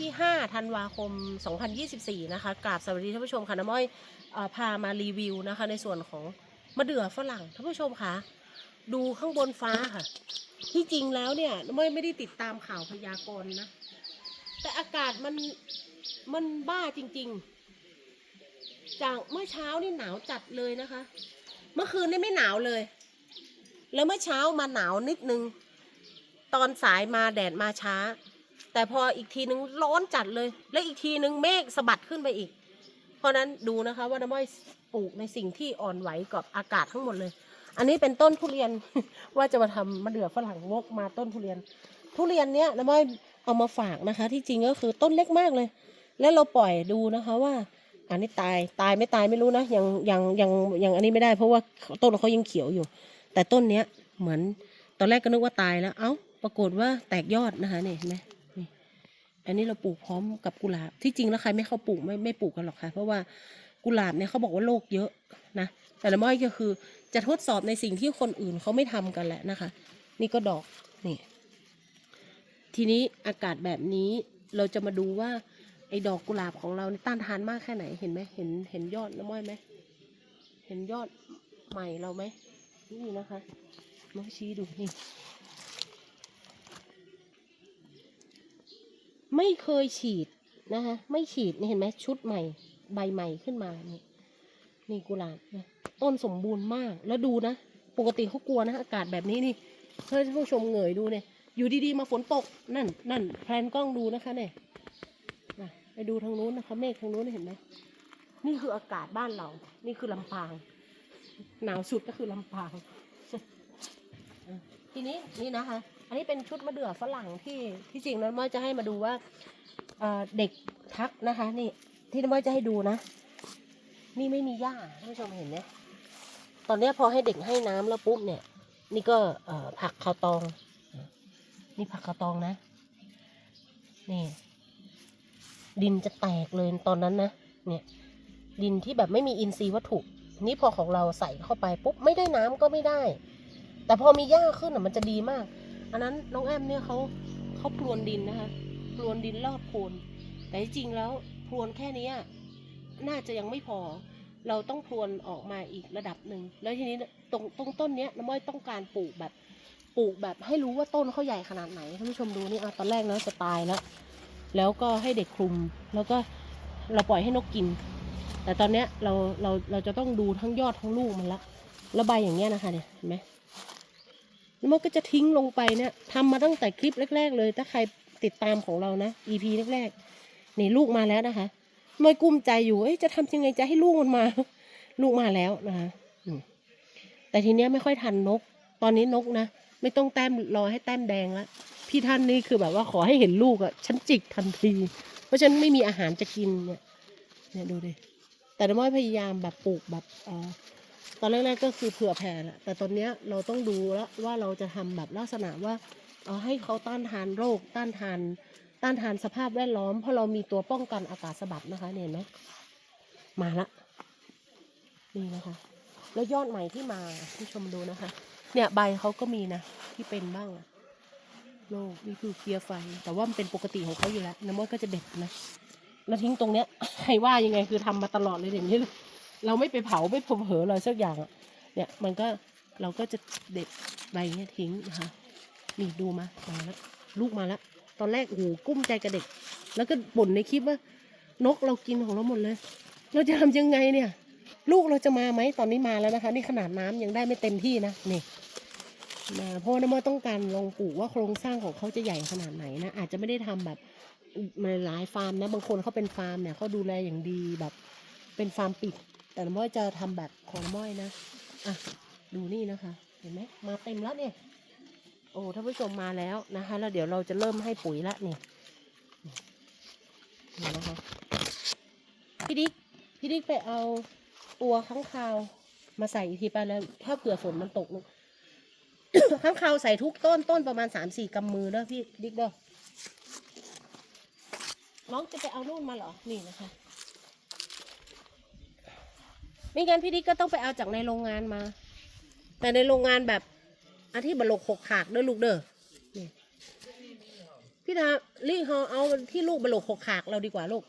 ที่ 5 ธันวาคม 2024 นะคะกราบสวัสดีท่านผู้ชมค่ะน้ำอ้อยอพามารีวิวนะคะ ในส่วนของมะเดื่อฝรั่งท่านผู้ชมคะดูข้างบนฟ้าค่ะ ที่จริงแล้วเนี่ยน้ำอ้อยไม่ได้ติดตามข่าวพยากรณ์นะ แต่อากาศมันมันบ้าจริง ๆ จากเมื่อเช้านี่หนาวจัดเลยนะคะ เมื่อคืนนี่ไม่หนาวเลย แล้วเมื่อเช้ามาหนาวนิดนึง ตอนสายมาแดดมาช้า แต่พออีกทีนึงร้อนจัดเลย และอีกทีนึงเมฆสะบัดขึ้นไปอีก เพราะนั้นดูนะคะว่าน้ำอ้อยปลูกในสิ่งที่อ่อนไหวกับอากาศทั้งหมดเลย อันนี้เป็นต้นทุเรียนว่าจะมาทำมะเดื่อฝรั่งวกมาต้นทุเรียน ทุเรียนเนี้ยน้ำอ้อยเอามาฝากนะคะ ที่จริงก็คือต้นเล็กมากเลย แล้วเราปล่อยดูนะคะว่า อันนี้ตายตายไม่ตายไม่รู้นะยังยังยังยังอันนี้ไม่ได้ เพราะว่าต้นเขายังเขียวอยู่ แต่ต้นเนี้ยเหมือนตอนแรกก็นึกว่าตายแล้ว เอ้า ปรากฏว่าแตกยอดนะคะเนี่ยเห็นไหม อันนี้เราปลูกพร้อมกับกุหลาบ ที่จริงแล้วใครไม่เข้าปลูกไม่ไม่ปลูกกันหรอกค่ะ เพราะว่ากุหลาบเนี่ยเขาบอกว่าโรคเยอะนะ แต่ละม้อยก็คือจะทดสอบในสิ่งที่คนอื่นเขาไม่ทำกันแหละนะคะ นี่ก็ดอกนี่ ทีนี้อากาศแบบนี้เราจะมาดูว่าไอ้ดอกกุหลาบของเราต้านทานมากแค่ไหนเห็นไหมเห็นเห็นยอดน้ำม้อยไหมเห็นยอดใหม่เราไหมนี่นะคะน้องชี้ดูนี่ ไม่เคยฉีดนะคะไม่ฉีดนี่เห็นไหมชุดใหม่ ใบใหม่ขึ้นมานี่นี่กุหลาบนะต้นสมบูรณ์มากแล้วดูนะ ปกติเขากลัวนะ อากาศแบบนี้นี่เพื่อนผู้ชมเหงยดูเนี่ย อยู่ดีๆมาฝนตกนั่นนั่นแพลนกล้องดูนะคะเนี่ยนะไปดูทางนู้นนะคะเมฆทางนู้นเห็นไหมนี่คืออากาศบ้านเรา นี่คือลำปาง หนาวสุดก็คือลำปาง ทีนี้นี่นะคะ อันนี้เป็นชุดมะเดื่อฝรั่งที่ที่จริงแล้วน้อยจะให้มาดูว่าเอ่อเด็กทักนะคะ นี่ที่น้อยจะให้ดูนะ นี่ไม่มีหญ้าท่านผู้ชมเห็นไหมตอนนี้พอให้เด็กให้น้ำแล้วปุ๊บเนี่ย นี่ก็เอ่อผักคาวตอง นี่ผักคาวตองนะ นี่ ดินจะแตกเลยตอนนั้นนะเนี่ยดินที่แบบไม่มีอินทรีย์วัตถุ นี่พอของเราใส่เข้าไปปุ๊บไม่ได้น้ำก็ไม่ได้ แต่พอมีหญ้าขึ้นอะมันจะดีมาก อันนั้นน้องแอมเนี่ยเขาเขาพรวนดินนะคะพรวนดินรอบโคนแต่จริงๆแล้วพรวนแค่นี้น่าจะยังไม่พอ เราต้องพรวนออกมาอีกระดับหนึ่งแล้วทีนี้ตรงตรงต้นเนี้ยน้ำม้อยต้องการปลูกแบบปลูกแบบให้รู้ว่าต้นเขาใหญ่ขนาดไหนท่านผู้ชมดูนี่อะตอนแรกนะจะตายแล้วแล้วก็ให้เด็กคลุม แล้วก็เราปล่อยให้นกกิน แต่ตอนเนี้ยเราเราเราจะต้องดูทั้งยอดทั้งลูกมันละแล้วใบอย่างเงี้ยนะคะเนี่ยเห็นไหม แล้วมันก็จะทิ้งลงไปเนี่ยทำมาตั้งแต่คลิปแรก ๆ เลย ถ้าใครติดตามของเรานะ EP แรกๆนี่ลูกมาแล้วนะคะไม่กุ้มใจอยู่เอ้ยจะทำยังไงจะให้ลูกมันมา ลูกมาแล้วนะคะแต่ทีเนี้ยไม่ค่อยทันนก ตอนนี้นกนะไม่ต้องแต้มรอให้แต้มแดงละพี่ท่านนี่คือแบบว่าขอให้เห็นลูกอะ่ะฉันจิกทันที เพราะฉันไม่มีอาหารจะกินเนี่ยเนี่ยดูดิแต่น้ำม้อยพยายามแบบปลูกแบบเออ ตอนแรกๆก็คือเผื่อแผ่แหละแต่ตอนเนี้ยเราต้องดูแล้วว่าเราจะทำแบบลักษณะว่าเอาให้เขาต้านทานโรค ต้านทาน ต้านทานสภาพแวดล้อม เพราะเรามีตัวป้องกันอากาศสบัดนะคะเห็นไหมมาละนี่นะคะ แล้วยอดใหม่ที่มาที่ชมดูนะคะ เนี่ยใบเขาก็มีนะที่เป็นบ้างโรคนี่คือเกียร์ไฟ แต่ว่ามันเป็นปกติของเขาอยู่แล้วน้ำมันก็จะเด็ดนะแล้วทิ้งตรงเนี้ยใครว่ายังไงคือทำมาตลอดเลยอย่างนี้เลย เราไม่ไปเผาไม่เผลออะไรสักอย่างอะเนี่ยมันก็เราก็จะเด็ดใบเนี้ยทิ้งนะคะนี่ดูมามาแล้วลูกมาแล้วตอนแรกโอ้โหกุ้มใจกับเด็ก แล้วก็บ่นในคลิปว่านกเรากินของเราหมดเลย เราจะทำยังไงเนี่ย ลูกเราจะมาไหมตอนนี้มาแล้วนะคะ นี่ขนาดน้ำยังได้ไม่เต็มที่นะนี่มาเพราะน้ำมันต้องการลองปลูกว่าโครงสร้างของเขาจะใหญ่ขนาดไหนนะอาจจะไม่ได้ทำแบบหลายฟาร์มนะบางคนเขาเป็นฟาร์มเนี่ยเขาดูแลอย่างดีแบบเป็นฟาร์มปิด แต่น้ำม้อยจะทำแบบของน้ำม้อยนะอะดูนี่นะคะ เห็นไหมมาเต็มแล้วเนี่ย โอ้ท่านผู้ชมมาแล้วนะคะแล้วเดี๋ยวเราจะเริ่มให้ปุ๋ยละนี่นี่นะคะพี่ดิ๊กพี่ดิ๊กไปเอาตัวข้างคาวมาใส่อีกทีไปแล้ว ถ้าเผื่อฝนมันตกนะข้างคาวใส่ทุกต้นต้นประมาณสามสี่กำมือเด้อพี่ดิ๊กเด้อน้องจะไปเอานู่นมาเหรอ นี่นะคะ ไม่งั้นพี่ดิ๊กก็ต้องไปเอาจากในโรงงานมา แต่ในโรงงานแบบอันที่บลกหกขากเด้อลูกเด้อพี่ดาลี่เฮาเอาที่ลูกบลุหกขากเราดีกว่าลูก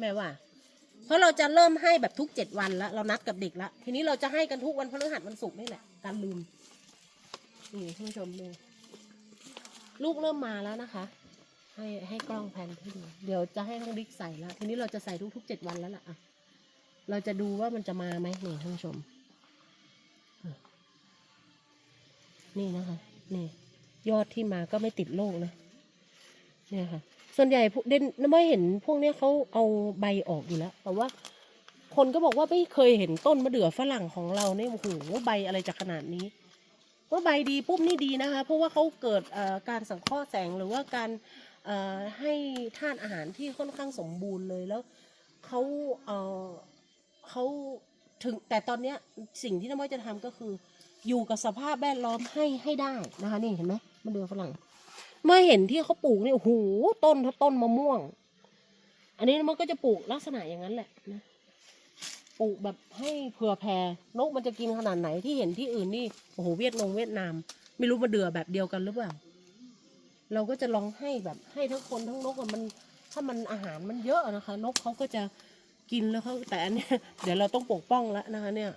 แม่ว่า เพราะเราจะเริ่มให้แบบทุกเจ็ดวันแล้วเรานัดกับเด็กแล้วทีนี้เราจะให้กันทุกวันพฤหัสวันศุกร์นี่แหละการลืมนี่ท่านผู้ชมดูลูกเริ่มมาแล้วนะคะ ให้ให้กล้องแพนให้ดูเดี๋ยวจะให้น้องบิ๊กใส่แล้วทีนี้เราจะใส่ทุกๆเจ็ดวันแล้วล่ะอะ เราจะดูว่ามันจะมาไหมนี่ท่านผู้ชม นี่นะคะ นี่ ยอดที่มาก็ไม่ติดโรคนะ เนี่ยค่ะ ส่วนใหญ่เด่นไม่เห็นพวกเนี้ยเขาเอาใบออกอยู่แล้ว แต่ว่า คนก็บอกว่าไม่เคยเห็นต้นมะเดื่อฝรั่งของเราเนี่ยโอ้โหใบอะไรจะขนาดนี้ว่าใบดีปุ๊บนี่ดีนะคะ เพราะว่าเขาเกิดการสังเคราะห์แสงหรือว่าการให้ธาตุอาหารที่ค่อนข้างสมบูรณ์เลยแล้วเขาเอ่อ เขาถึงแต่ตอนเนี้ยสิ่งที่น้ำมันจะทำก็คือ อยู่กับสภาพแวดล้อมให้ให้ได้นะคะนี่เห็นไหมมะเดือฝรั่งเมื่อเห็นที่เขาปลูกเนี่ยโอ้โหต้นเท่าต้นมะม่วง อันนี้มันก็จะปลูกลักษณะอย่างนั้นแหละนะปลูกแบบให้เผื่อแผ่นกมันจะกินขนาดไหนที่เห็นที่อื่นนี่โอ้โหเวียดนงเวียดนาม ไม่รู้มาเดือแบบเดียวกันหรือเปล่าเราก็จะลองให้แบบให้ทั้งคนทั้งนกมันถ้ามันอาหารมันเยอะนะคะ นกเขาก็จะ กินแล้วเขาแต่อันเนี้ยเดี๋ยวเราต้องปกป้องแล้วนะคะเนี่ย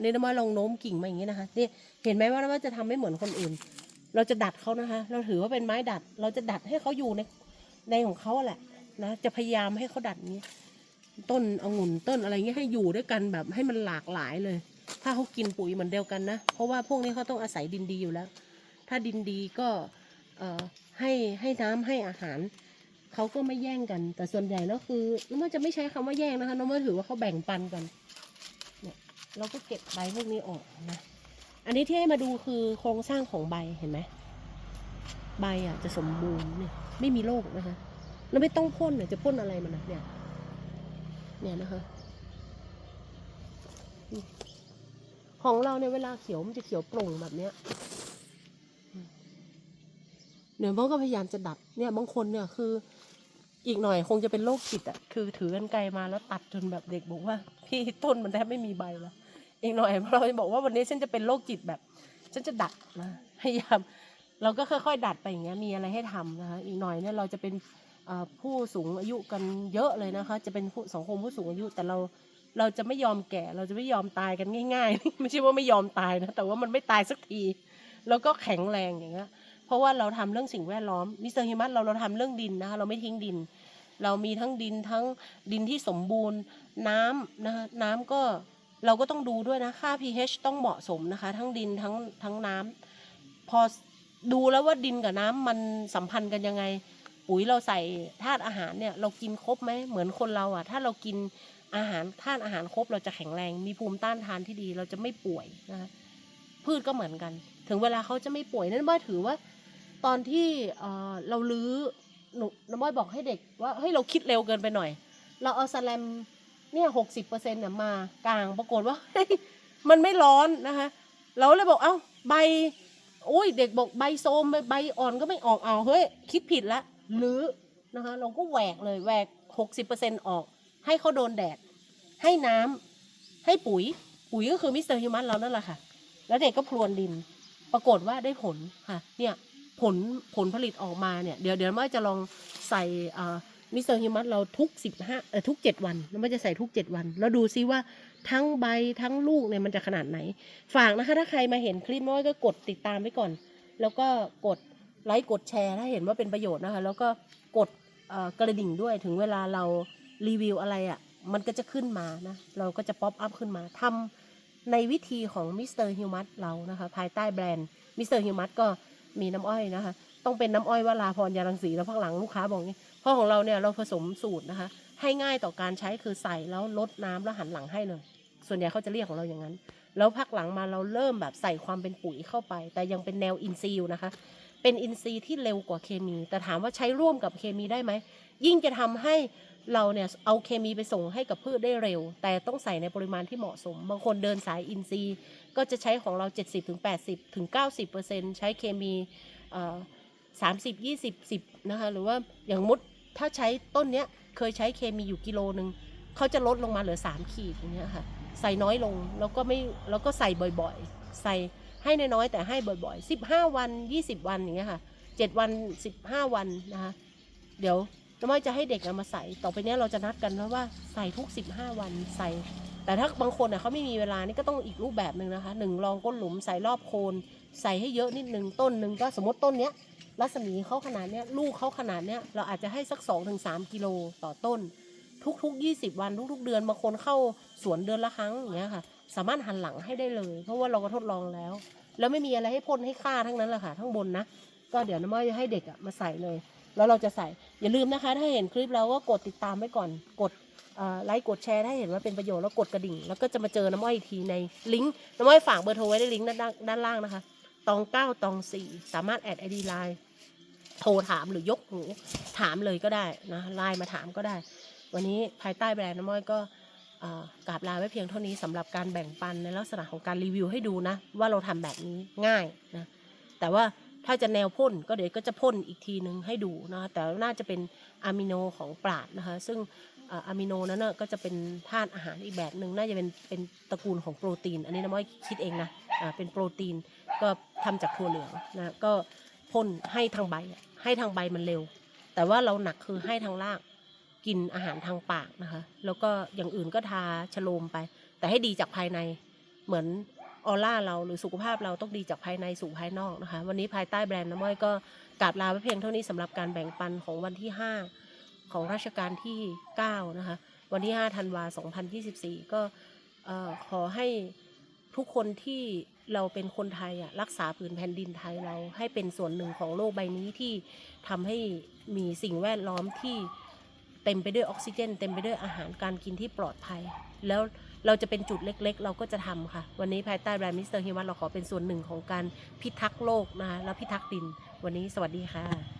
นี่น้ำมาลองโน้มกิ่งมาอย่างนี้นะคะนี่เห็นไหมว่าน้ำมาจะทำไม่เหมือนคนอื่น เราจะดัดเขานะคะ เราถือว่าเป็นไม้ดัด เราจะดัดให้เขาอยู่ในในของเขาแหละนะจะพยายามให้เขาดัดนี้ ต้นองุ่นต้นอะไรเงี้ยให้อยู่ด้วยกันแบบให้มันหลากหลายเลย ถ้าเขากินปุ๋ยเหมือนเดียวกันนะเพราะว่าพวกนี้เขาต้องอาศัยดินดีอยู่แล้ว ถ้าดินดีก็เอ่อให้ให้น้ำให้อาหาร เขาก็ไม่แย่งกัน แต่ส่วนใหญ่แล้วคือน้องว่าจะไม่ใช้คำว่าแย่งนะคะน้องว่าถือว่าเขาแบ่งปันกัน เนี่ยเราก็เก็บใบพวกนี้ออกนะ อันนี้ที่ให้มาดูคือโครงสร้างของใบเห็นไหมใบอะจะสมบูรณ์เนี่ย ไม่มีโรคนะคะ แล้วไม่ต้องพ่นเนี่ยจะพ่นอะไรมันนะเนี่ย เนี่ยนะคะ ของเราเนี่ยเวลาเขียวมันจะเขียวโปร่งแบบเนี้ยเนี่ยมันก็พยายามจะดัดเนี่ยบางคนเนี่ยคือ อีกหน่อยคงจะเป็นโรคจิตอะคือถือกันไกลมาแล้วตัดจนแบบเด็กบอกว่า พี่ต้นมันแทบไม่มีใบแล้วอีกหน่อยเราจะบอกว่าวันนี้ฉันจะเป็นโรคจิตแบบ ฉันจะดัดนะพยายามเราก็ค่อยๆดัดไปอย่างเงี้ยมีอะไรให้ทำนะคะอีกหน่อยเนี่ยเราจะเป็นผู้สูงอายุกันเยอะเลยนะคะ จะเป็นผู้สังคมผู้สูงอายุแต่เราเราจะไม่ยอมแก่เราจะไม่ยอมตายกันง่าย ๆ ไม่ใช่ว่าไม่ยอมตายนะแต่ว่ามันไม่ตายสักที แล้วก็แข็งแรงอย่างเงี้ย เพราะว่าเราทำเรื่องสิ่งแวดล้อมมิสเตอร์ฮิมัสเราเราทำเรื่องดินนะคะเราไม่ทิ้งดิน เรามีทั้งดินทั้งดินที่สมบูรณ์น้ำนะคะน้ำก็เราก็ต้องดูด้วยนะค่า pH ต้องเหมาะสมนะคะ ทั้งดินทั้งทั้งน้ำพอดูแล้วว่าดินกับน้ำมันสัมพันธ์กันยังไง ปุ๋ยเราใส่ธาตุอาหารเนี่ยเรากินครบไหมเหมือนคนเราอะถ้าเรากินอาหารธาตุอาหารครบเราจะแข็งแรง มีภูมิต้านทานที่ดีเราจะไม่ป่วยนะคะพืชก็เหมือนกัน ถึงเวลาเขาจะไม่ป่วยนั่นว่าถือว่า ตอนที่เออเราลื้อหนูน้ำม้อยบอกให้เด็กว่าเฮ้ยเราคิดเร็วเกินไปหน่อย เราเอาสแลมเนี่ยหกสิบเปอร์เซ็นต์เนี่ยมากลางปรากฏว่ามันไม่ร้อนนะคะเราเลยบอกเอ้าใบโอ้ยเด็กบอกใบโซมใบอ่อนก็ไม่ออกเอาเฮ้ยคิดผิดละลื้อนะคะเราก็แหวกเลยแหวกหกสิบเปอร์เซ็นต์ออก ให้เขาโดนแดด ให้น้ำให้ปุ๋ย ปุ๋ยก็คือมิสเตอร์ฮิวมันเรานั่นแหละค่ะ แล้วเด็กก็พรวนดิน ปรากฏว่าได้ผลค่ะ เนี่ย ผลผลผลิตออกมาเนี่ยเดี๋ยวเดี๋ยวม่จะลองใส่มิสเตอร์ฮิมัสเราทุกสิบห้าเออทุกเจ็ดวันแล้วม่จะใส่ทุกเจ็ดวัน แล้วดูซิว่าทั้งใบทั้งลูกเนี่ยมันจะขนาดไหน ฝากนะคะถ้าใครมาเห็นคลิปน้อยก็กดติดตามไว้ก่อน แล้วก็กดไลค์กดแชร์ถ้าเห็นว่าเป็นประโยชน์นะคะ แล้วก็กดกระดิ่งด้วยถึงเวลาเรารีวิวอะไรอะ่ะมันก็จะขึ้นมานะ เราก็จะป๊อปอัพขึ้นมาทำในวิธีของมิสเตอร์ฮิวมัสเรานะคะ ภายใต้แบรนด์มิสเตอร์ฮิวมัสก็ มีน้ำอ้อยนะคะ ต้องเป็นน้ำอ้อยวราพรยาลังสีแล้วพักหลังลูกค้าบอกงี้เพราะของเราเนี่ยเราผสมสูตรนะคะ ให้ง่ายต่อการใช้คือใส่แล้วลดน้ำแล้วหันหลังให้เลย ส่วนใหญ่เขาจะเรียกของเราอย่างนั้น แล้วพักหลังมาเราเริ่มแบบใส่ความเป็นปุ๋ยเข้าไป แต่ยังเป็นแนวอินทรีอยู่นะคะ เป็นอินทรีที่เร็วกว่าเคมี แต่ถามว่าใช้ร่วมกับเคมีได้ไหมยิ่งจะทำให้ เราเนี่ยเอาเคมีไปส่งให้กับพืชได้เร็ว แต่ต้องใส่ในปริมาณที่เหมาะสม บางคนเดินสายอินทรีย์ ก็จะใช้ของเรา 70-80ถึง80ถึง90%ใช้เคมีเอ่อ30 20 10นะคะหรือว่าอย่างมุดถ้าใช้ต้นเนี้ยเคยใช้เคมีอยู่กิโลหนึ่งเขาจะลดลงมาเหลือ 3 ขีดอย่างเงี้ยค่ะใส่น้อยลงแล้วก็ไม่แล้วก็ใส่บ่อยๆ ใส่ให้น้อยๆแต่ให้บ่อยๆ 15 วัน 20 วันอย่างเงี้ยค่ะ 7 วัน 15 วันนะคะเดี๋ยว น้ำอ้อยจะให้เด็กเอามาใส่ ต่อไปเนี้ยเราจะนัดกันนะว่าใส่ทุก 15 วันใส่ แต่ถ้าบางคนเนี่ยเขาไม่มีเวลานี่ก็ต้องอีกรูปแบบหนึ่งนะคะหนึ่งลองก้นหลุมใส่รอบโคนใส่ให้เยอะนิดนึงต้นหนึ่งก็สมมติต้นเนี้ยรัศมีเขาขนาดเนี้ยลูกเขาขนาดเนี้ยเราอาจจะให้สัก2อถึงสกิโลต่อต้น ทุกๆ 20 วันทุก ๆ เดือนบางคนเข้าสวนเดือนละครั้งอย่างเงี้ยค่ะ สามารถหันหลังให้ได้เลย เพราะว่าเราก็ทดลองแล้ว แล้วไม่มีอะไรให้พ่นให้ฆ่าทั้งนั้นแหละค่ะทั้งบนนะก็เดี๋ยวน้ำอ้อยจะให้เด็กอะมาใส่เลย แล้วเราจะใส่ อย่าลืมนะคะ ถ้าเห็นคลิปเราก็กดติดตามไว้ก่อน กดไลค์กดแชร์ถ้าเห็นว่าเป็นประโยชน์แล้วกดกระดิ่ง แล้วก็จะมาเจอน้ำอ้อยอีกทีในลิงก์น้ำอ้อยฝากเบอร์โทรไว้ในลิงก์ด้านล่างด้านล่างนะคะตองเก้าตองสี่สามารถแอดไอดีไลน์โทรถามหรือยกหูถามเลยก็ได้นะไลน์มาถามก็ได้ วันนี้ภายใต้แบรนด์น้ำอ้อยก็เอ่อกราบลาไว้เพียงเท่านี้สำหรับการแบ่งปันในลักษณะของการรีวิวให้ดูนะ ว่าเราทำแบบนี้ง่ายนะแต่ว่า ถ้าจะแนวพ่นก็เดี๋ยวก็จะพ่นอีกทีนึงให้ดูนะคะแต่น่าจะเป็นอะมิโนของปราดนะคะซึ่งอะมิโนนั้นนะก็จะเป็นธาตุอาหารอีกแบบหนึ่งน่าจะเป็นเป็นตระกูลของโปรตีน อันนี้น้ำอ้อยคิดเองนะเป็นโปรตีนก็ทำจากถั่วเหลืองนะก็พ่นให้ทางใบให้ทางใบมันเร็ว แต่ว่าเราหนักคือให้ทางรากกินอาหารทางปากนะคะ แล้วก็อย่างอื่นก็ทาชโลมไป แต่ให้ดีจากภายในเหมือน ออร่าเราหรือสุขภาพเราต้องดีจากภายในสู่ภายนอกนะคะ วันนี้ภายใต้แบรนด์น้ำอ้อยก็กราบลาไว้เพียงเท่านี้สำหรับการแบ่งปันของวันที่ 5 ของราชการที่ 9 นะคะ วันที่5ธันวา2024 ก็เอ่อขอให้ทุกคนที่เราเป็นคนไทยอะรักษาผืนแผ่นดินไทยเราให้เป็นส่วนหนึ่งของโลกใบนี้ที่ทำให้มีสิ่งแวดล้อมที่เต็มไปด้วยออกซิเจน เต็มไปด้วยอาหารการกินที่ปลอดภัย แล้ว เราจะเป็นจุดเล็กๆ เราก็จะทำค่ะ วันนี้ภายใต้แบรนด์มิสเตอร์ฮิวัตเราขอเป็นส่วนหนึ่งของการพิทักษ์โลกนะคะและพิทักษ์ดิน วันนี้สวัสดีค่ะ